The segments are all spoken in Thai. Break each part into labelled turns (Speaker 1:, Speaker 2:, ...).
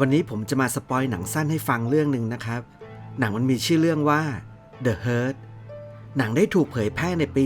Speaker 1: วันนี้ผมจะมาสปอยหนังสั้นให้ฟังเรื่องหนึ่งนะครับ หนังมันมีชื่อเรื่องว่า The Hurt หนังได้ถูกเผยแพร่ในปี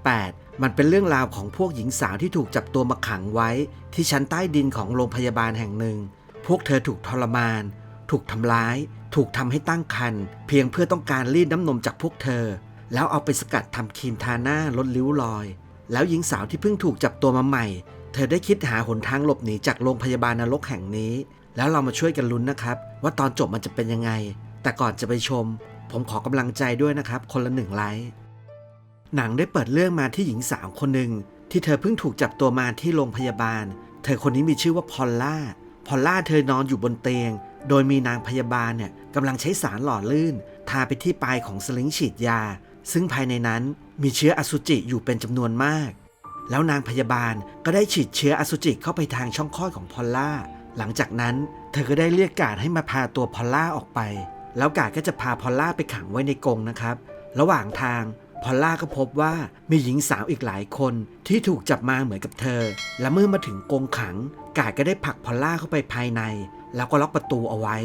Speaker 1: 2018 มันเป็นเรื่องราวของพวกหญิงสาวที่ถูกจับตัวมาขังไว้ ที่ชั้นใต้ดินของโรงพยาบาลแห่งหนึ่ง พวกเธอถูกทรมาน ถูกทำร้าย ถูกทำให้ตั้งครรภ์เพียงเพื่อต้องการรีดน้ำนมจากพวกเธอ แล้วเอาไปสกัดทำครีมทาหน้าลดริ้วรอย แล้วหญิงสาวที่เพิ่งถูกจับตัวมาใหม่ เธอได้คิดหาหนทางหลบหนีจากโรงพยาบาลนรกแห่งนี้ แล้วเรามาช่วยกันลุ้นนะครับ ว่าตอนจบมันจะเป็นยังไง แต่ก่อนจะไปชม ผมขอกำลังใจด้วยนะครับ คนละหนึ่งไลค์หนังได้เปิดเรื่องมาที่หญิงสาวคนหนึ่งที่เธอเพิ่งถูกจับตัวมาที่โรงพยาบาล เธอคนนี้มีชื่อว่าพอลล่า พอลล่าเธอนอนอยู่บนเตียง โดยมีนางพยาบาลเนี่ยกำลังใช้สารหล่อลื่น ทาไปที่ปลายของสลิงฉีดยา ซึ่งภายในนั้นมีเชื้ออสุจิอยู่เป็นจำนวนมาก แล้วนางพยาบาลก็ได้ฉีดเชื้ออสุจิเข้าไปทางช่องคลอดของพอลล่า หลังจากนั้นเธอก็ได้เรียกกาดให้มาพาตัวพอลล่าออกไป แล้วกาดก็จะพาพอลล่าไปขังไว้ในกรงนะครับ ระหว่างทางพอลล่าก็พบว่ามีหญิงสาวอีกหลายคนที่ถูกจับมาเหมือนกับเธอ และเมื่อมาถึงกรงขัง กาดก็ได้ผลักพอลล่าเข้าไปภายใน แล้วก็ล็อกประตูเอาไว้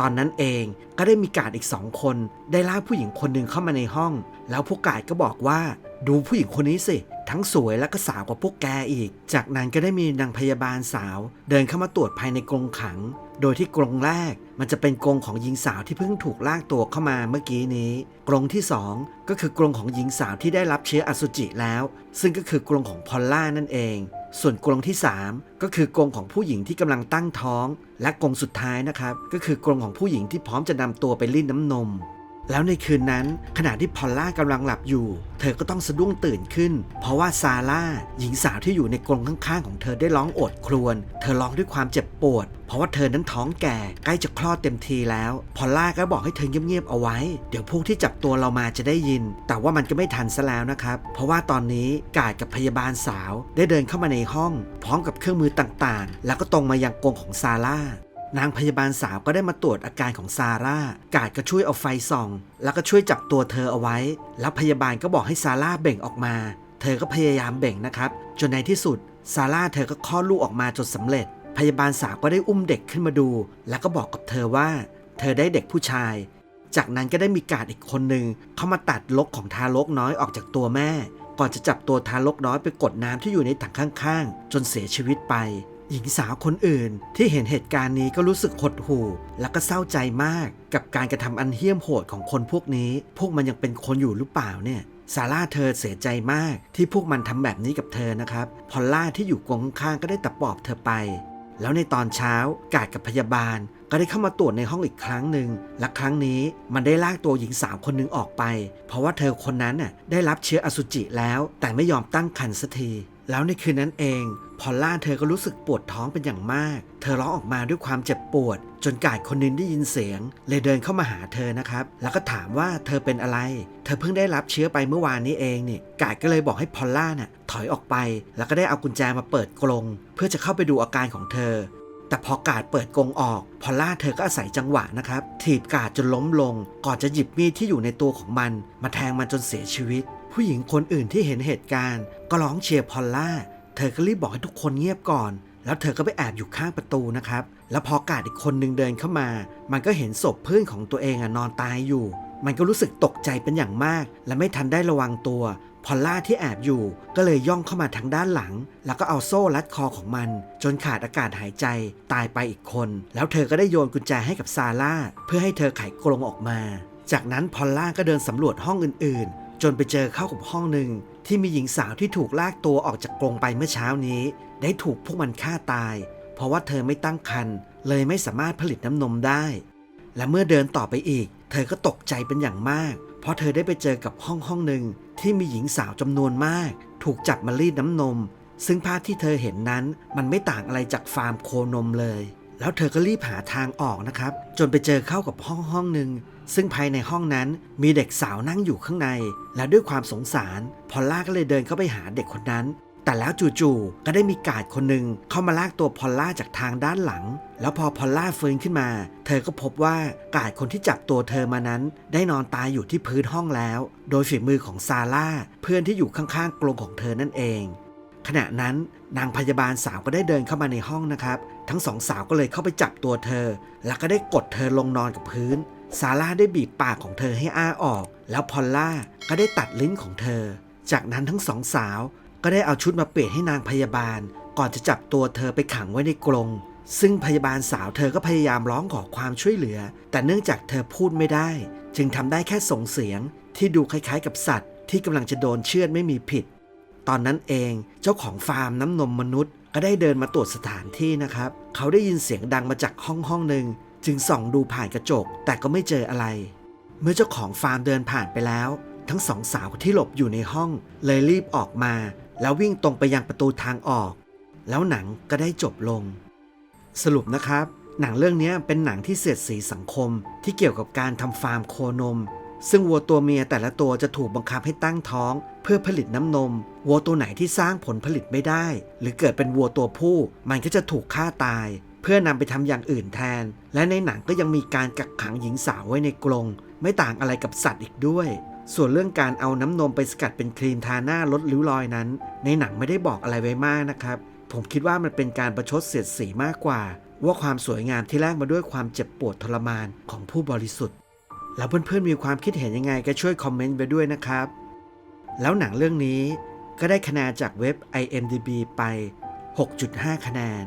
Speaker 1: ตอนนั้นเองก็ได้มีกาดอีกสองคน ได้ลากผู้หญิงคนหนึ่งเข้ามาในห้อง แล้วพวกกาดก็บอกว่า ดูผู้หญิงคนนี้สิ ทั้งสวยและก็สาวกว่าพวกแกอีก จากนั้นก็ได้มีนางพยาบาลสาว เดินเข้ามาตรวจภายในกรงขัง โดยที่กรงแรกมันจะเป็นกรงของหญิงสาวที่เพิ่งถูกลากตัวเข้ามาเมื่อกี้นี้ กรงที่ 2 ก็คือกรงของหญิงสาวที่ได้รับเชื้ออสุจิแล้ว ซึ่งก็คือกรงของพอลล่านั่นเอง ส่วนกรงที่ 3 ก็คือกรงของผู้หญิงที่กำลังตั้งท้อง และกรงสุดท้ายนะครับก็คือกรงของผู้หญิงที่พร้อมจะนำตัวไปรีดน้ำนม แล้วในคืนนั้นขณะที่พอลล่ากำลังหลับอยู่ เธอก็ต้องสะดุ้งตื่นขึ้น เพราะว่าซาร่าหญิงสาวที่อยู่ในกรงข้างๆของเธอได้ร้องโอดครวญเธอร้องด้วยความเจ็บปวด เพราะว่าเธอนั้นท้องแก่ใกล้จะคลอดเต็มทีแล้ว พอลล่าก็บอกให้เธอเงียบๆเอาไว้ เดี๋ยวพวกที่จับตัวเรามาจะได้ยิน แต่ว่ามันก็ไม่ทันซะแล้วนะครับ เพราะว่าตอนนี้กาดกับพยาบาลสาวได้เดินเข้ามาในห้อง พร้อมกับเครื่องมือต่างๆ แล้วก็ตรงมายังกรงของซาร่า นางพยาบาลสาวก็ได้มาตรวจอาการของซาร่ากาดก็ช่วยเอาไฟส่อง แล้วก็ช่วยจับตัวเธอเอาไว้ แล้วพยาบาลก็บอกให้ซาร่าเบ่งออกมา เธอก็พยายามเบ่งนะครับ จนในที่สุดซาร่าเธอก็คลอดลูกออกมาจนสำเร็จ พยาบาลสาวก็ได้อุ้มเด็กขึ้นมาดู แล้วก็บอกกับเธอว่า เธอได้เด็กผู้ชาย จากนั้นก็ได้มีกาดอีกคนหนึ่งเข้ามาตัดลกของทารกน้อยออกจากตัวแม่ ก่อนจะจับตัวทารกน้อยไปกดน้ำที่อยู่ในถังข้างๆ จนเสียชีวิตไป หญิงสาวคนอื่น ที่เห็นเหตุการณ์นี้ก็รู้สึกหดหู่ และก็เศร้าใจมาก กับการกระทำอันเหี้ยมโหดของคนพวกนี้ พวกมันยังเป็นคนอยู่หรือเปล่าเนี่ยซาร่าเธอเสียใจมากที่พวกมันทำแบบนี้กับเธอนะครับพอลล่าที่อยู่กรงข้างก็ได้แต่ปลอบเธอไป แล้วในตอนเช้ากาดกับพยาบาล ก็ได้เข้ามาตรวจในห้องอีกครั้งหนึ่งและครั้งนี้มันได้ลากตัวหญิงสาวคนหนึ่งออกไป เพราะว่าเธอคนนั้นน่ะได้รับเชื้ออสุจิแล้ว แต่ไม่ยอมตั้งครรภ์สักที แล้วในคืนนั้นเอง พอลล่าเธอก็รู้สึกปวดท้องเป็นอย่างมาก เธอร้องออกมาด้วยความเจ็บปวด จนกาดคนนึงได้ยินเสียง เลยเดินเข้ามาหาเธอนะครับ แล้วก็ถามว่าเธอเป็นอะไร เธอเพิ่งได้รับเชื้อไปเมื่อวานนี้เองนี่กาดก็เลยบอกให้พอลล่าน่ะถอยออกไป แล้วก็ได้เอากุญแจมาเปิดกรงเพื่อจะเข้าไปดูอาการของเธอ แต่พอกาดเปิดกรงออก พอลล่าเธอก็อาศัยจังหวะนะครับถีบกาดจนล้มลง ก่อนจะหยิบมีดที่อยู่ในตัวของมัน มาแทงมันจนเสียชีวิต ผู้หญิงคนอื่นที่เห็นเหตุการณ์ ก็ร้องเชียร์พอลล่า เธอก็รีบบอกให้ทุกคนเงียบก่อน แล้วเธอก็ไปแอบอยู่ข้างประตูนะครับ แล้วพอกาดอีกคนหนึ่งเดินเข้ามา มันก็เห็นศพเพื่อนของตัวเองอะนอนตายอยู่ มันก็รู้สึกตกใจเป็นอย่างมาก และไม่ทันได้ระวังตัว พอลล่าที่แอบอยู่ ก็เลยย่องเข้ามาทางด้านหลัง แล้วก็เอาโซ่รัดคอของมัน จนขาดอากาศหายใจ ตายไปอีกคน แล้วเธอก็ได้โยนกุญแจให้กับซาร่าเพื่อให้เธอไขกรงออกมา จากนั้นพอลล่าก็เดินสำรวจห้องอื่นๆ จนไปเจอเข้ากับห้องหนึ่งที่มีหญิงสาวที่ถูกลากตัวออกจากกรงไปเมื่อเช้านี้ ได้ถูกพวกมันฆ่าตาย เพราะว่าเธอไม่ตั้งครรภ์เลยไม่สามารถผลิตน้ำนมได้ และเมื่อเดินต่อไปอีก เธอก็ตกใจเป็นอย่างมาก เพราะเธอได้ไปเจอกับห้องห้องหนึ่งที่มีหญิงสาวจำนวนมาก ถูกจับมารีดน้ำนม ซึ่งภาพที่เธอเห็นนั้นมันไม่ต่างอะไรจากฟาร์มโคนมเลย แล้วเธอก็รีบหาทางออกนะครับ จนไปเจอเข้ากับห้องห้องหนึ่ง ซึ่งภายในห้องนั้นมีเด็กสาวนั่งอยู่ข้างใน และด้วยความสงสาร พอลล่าก็เลยเดินเข้าไปหาเด็กคนนั้น แต่แล้วจู่ๆก็ได้มีกาดคนหนึ่งเข้ามาลากตัวพอลล่าจากทางด้านหลัง แล้วพอพอลล่าฟื้นขึ้นมา เธอก็พบว่ากาดคนที่จับตัวเธอมานั้น ได้นอนตายอยู่ที่พื้นห้องแล้ว โดยฝีมือของซาร่าเพื่อนที่อยู่ข้างๆกรงของเธอนั่นเองขณะนั้นนางพยาบาลสาวก็ได้เดินเข้ามาในห้องนะครับ ทั้งสองสาวก็เลยเข้าไปจับตัวเธอ แล้วก็ได้กดเธอลงนอนกับพื้น ซาร่าได้บีบปากของเธอให้อ้าออก แล้วพอลล่าก็ได้ตัดลิ้นของเธอ จากนั้นทั้งสองสาว ก็ได้เอาชุดมาเปลี่ยนให้นางพยาบาล ก่อนจะจับตัวเธอไปขังไว้ในกรงซึ่งพยาบาลสาวเธอก็พยายามร้องขอความช่วยเหลือ แต่เนื่องจากเธอพูดไม่ได้ จึงทำได้แค่ส่งเสียง ที่ดูคล้ายๆกับสัตว์ ที่กำลังจะโดนเชือดไม่มีผิด ตอนนั้นเองเจ้าของฟาร์มน้ำนมมนุษย์ ก็ได้เดินมาตรวจสถานที่นะครับ เขาได้ยินเสียงดังมาจากห้องห้องหนึ่ง จึงส่องดูผ่านกระจกแต่ก็ไม่เจออะไร เมื่อเจ้าของฟาร์มเดินผ่านไปแล้ว ทั้งสองสาวที่หลบอยู่ในห้อง เลยรีบออกมา แล้ววิ่งตรงไปยังประตูทางออก แล้วหนังก็ได้จบลง สรุปนะครับ หนังเรื่องนี้เป็นหนังที่เสียดสีสังคมที่เกี่ยวกับการทำฟาร์มโคนม ซึ่งวัวตัวเมียแต่ละตัวจะถูกบังคับให้ตั้งท้อง เพื่อผลิตน้ำนม วัวตัวไหนที่สร้างผลผลิตไม่ได้ หรือเกิดเป็นวัวตัวผู้ มันก็จะถูกฆ่าตาย เพื่อนำไปทำอย่างอื่นแทน และในหนังก็ยังมีการกักขังหญิงสาวไว้ในกรงไม่ต่างอะไรกับสัตว์อีกด้วย ส่วนเรื่องการเอาน้ำนมไปสกัดเป็นครีมทาหน้าลดริ้วรอยนั้น ในหนังไม่ได้บอกอะไรไว้มากนะครับ ผมคิดว่ามันเป็นการประชดเสียดสีมากกว่า ว่าความสวยงามที่แลกมาด้วยความเจ็บปวดทรมานของผู้บริสุทธิ์ แล้วเพื่อนๆมีความคิดเห็นยังไงก็ช่วยคอมเมนต์ไปด้วยนะครับ แล้วหนังเรื่องนี้ก็ได้คะแนนจากเว็บ IMDB ไป 6.5 คะแนน